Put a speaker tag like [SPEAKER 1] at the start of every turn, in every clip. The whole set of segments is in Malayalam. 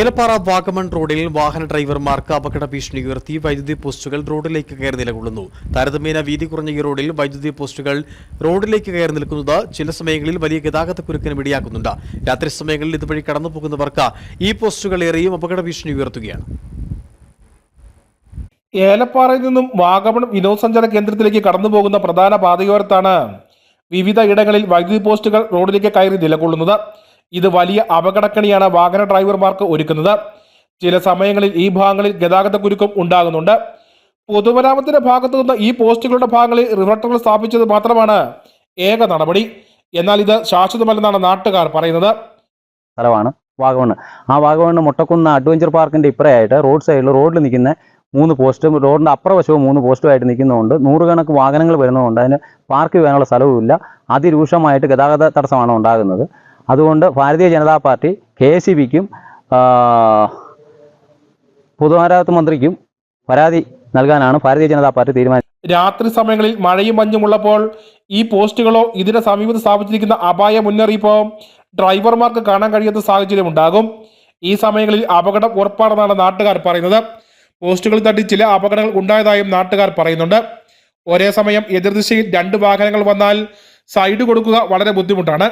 [SPEAKER 1] ഏലപ്പാറ വാഗമൺ റോഡിൽ വാഹന ഡ്രൈവർമാർക്ക് അപകട ഭീഷണി ഉയർത്തി വൈദ്യുതി പോസ്റ്റുകൾ റോഡിലേക്ക് കയറി നിലകൊള്ളുന്നു. താരതമ്യേന വീതി കുറഞ്ഞ ഈ റോഡിൽ വൈദ്യുതി പോസ്റ്റുകൾ റോഡിലേക്ക് കയറി നിൽക്കുന്നത് ചില സമയങ്ങളിൽ വലിയ ഗതാഗത കുരുക്കിനും ഇടയാക്കുന്നുണ്ട്. രാത്രി സമയങ്ങളിൽ ഇതുവഴി കടന്നു പോകുന്നവർക്ക് ഈ പോസ്റ്റുകൾ ഏറെയും അപകട ഭീഷണി ഉയർത്തുകയാണ്.
[SPEAKER 2] ഏലപ്പാറയിൽ നിന്നും വാഗമൺ വിനോദസഞ്ചാര കേന്ദ്രത്തിലേക്ക് കടന്നു പോകുന്ന പ്രധാന പാതയോരത്താണ് വിവിധ ഇടങ്ങളിൽ വൈദ്യുതി പോസ്റ്റുകൾ റോഡിലേക്ക് കയറി നിലകൊള്ളുന്നത്. ഇത് വലിയ അപകടക്കണിയാണ് വാഹന ഡ്രൈവർമാർക്ക് ഒരുക്കുന്നത്. ചില സമയങ്ങളിൽ ഈ ഭാഗങ്ങളിൽ ഗതാഗത കുരുക്കും ഉണ്ടാകുന്നുണ്ട്. പൊതുമരാമത്തിന്റെ ഭാഗത്തു നിന്ന് ഈ പോസ്റ്റുകളുടെ ഭാഗങ്ങളിൽ റിവർട്ടറുകൾ സ്ഥാപിച്ചത് മാത്രമാണ് ഏക നടപടി. എന്നാൽ ഇത് ശാശ്വതമല്ലെന്നാണ് നാട്ടുകാർ പറയുന്നത്.
[SPEAKER 3] സ്ഥലമാണ് വാഗമണ് ആ വാഗമണ് മുട്ടക്കുന്ന അഡ്വഞ്ചർ പാർക്കിന്റെ ഇപ്പറയായിട്ട് റോഡ് സൈഡിൽ റോഡിൽ നിൽക്കുന്ന മൂന്ന് പോസ്റ്റും റോഡിന്റെ അപ്പുറവശവും മൂന്ന് പോസ്റ്റുമായിട്ട് നിൽക്കുന്നതുകൊണ്ട് നൂറുകണക്ക് വാഹനങ്ങൾ വരുന്നതുകൊണ്ട് അതിന് പാർക്ക് ചെയ്യാനുള്ള സ്ഥലവുമില്ല. അതിരൂക്ഷമായിട്ട് ഗതാഗത തടസ്സമാണ് ഉണ്ടാകുന്നത്. അതുകൊണ്ട് Bharatiya Janata party K S C ബിക്കും പൊതുമരാമത്ത് മന്ത്രിക്കും പരാതി നൽകാനാണ് ഭാരതീയ ജനതാ പാർട്ടി തീരുമാനിച്ചത്.
[SPEAKER 2] രാത്രി സമയങ്ങളിൽ മഴയും മഞ്ഞുമുള്ളപ്പോൾ ഈ പോസ്റ്റുകളോ ഇതിന് സമീപത്ത് സ്ഥാപിച്ചിരിക്കുന്ന അപായ മുന്നറിയിപ്പോ ഡ്രൈവർമാർക്ക് കാണാൻ കഴിയാത്ത സാഹചര്യം ഉണ്ടാകും. ഈ സമയങ്ങളിൽ അപകടം ഉറപ്പാണെന്നാണ് നാട്ടുകാർ പറയുന്നത്. പോസ്റ്റുകൾ തട്ടി ചില അപകടങ്ങൾ ഉണ്ടായതായും നാട്ടുകാർ പറയുന്നുണ്ട്. ഒരേ സമയം എതിർദിശയിൽ രണ്ട് വാഹനങ്ങൾ വന്നാൽ സൈഡ് കൊടുക്കുക വളരെ ബുദ്ധിമുട്ടാണ്.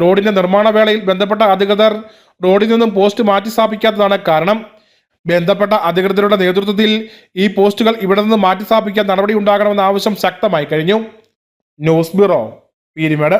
[SPEAKER 2] റോഡിന്റെ നിർമ്മാണ വേളയിൽ ബന്ധപ്പെട്ട അധികൃതർ റോഡിൽ നിന്നും പോസ്റ്റ് മാറ്റി സ്ഥാപിക്കാത്തതാണ് കാരണം. ബന്ധപ്പെട്ട അധികൃതരുടെ നേതൃത്വത്തിൽ ഈ പോസ്റ്റുകൾ ഇവിടെ നിന്ന് മാറ്റി സ്ഥാപിക്കാൻ നടപടി ഉണ്ടാകണമെന്ന ആവശ്യം ശക്തമായി കഴിഞ്ഞു. News bureau Peermade.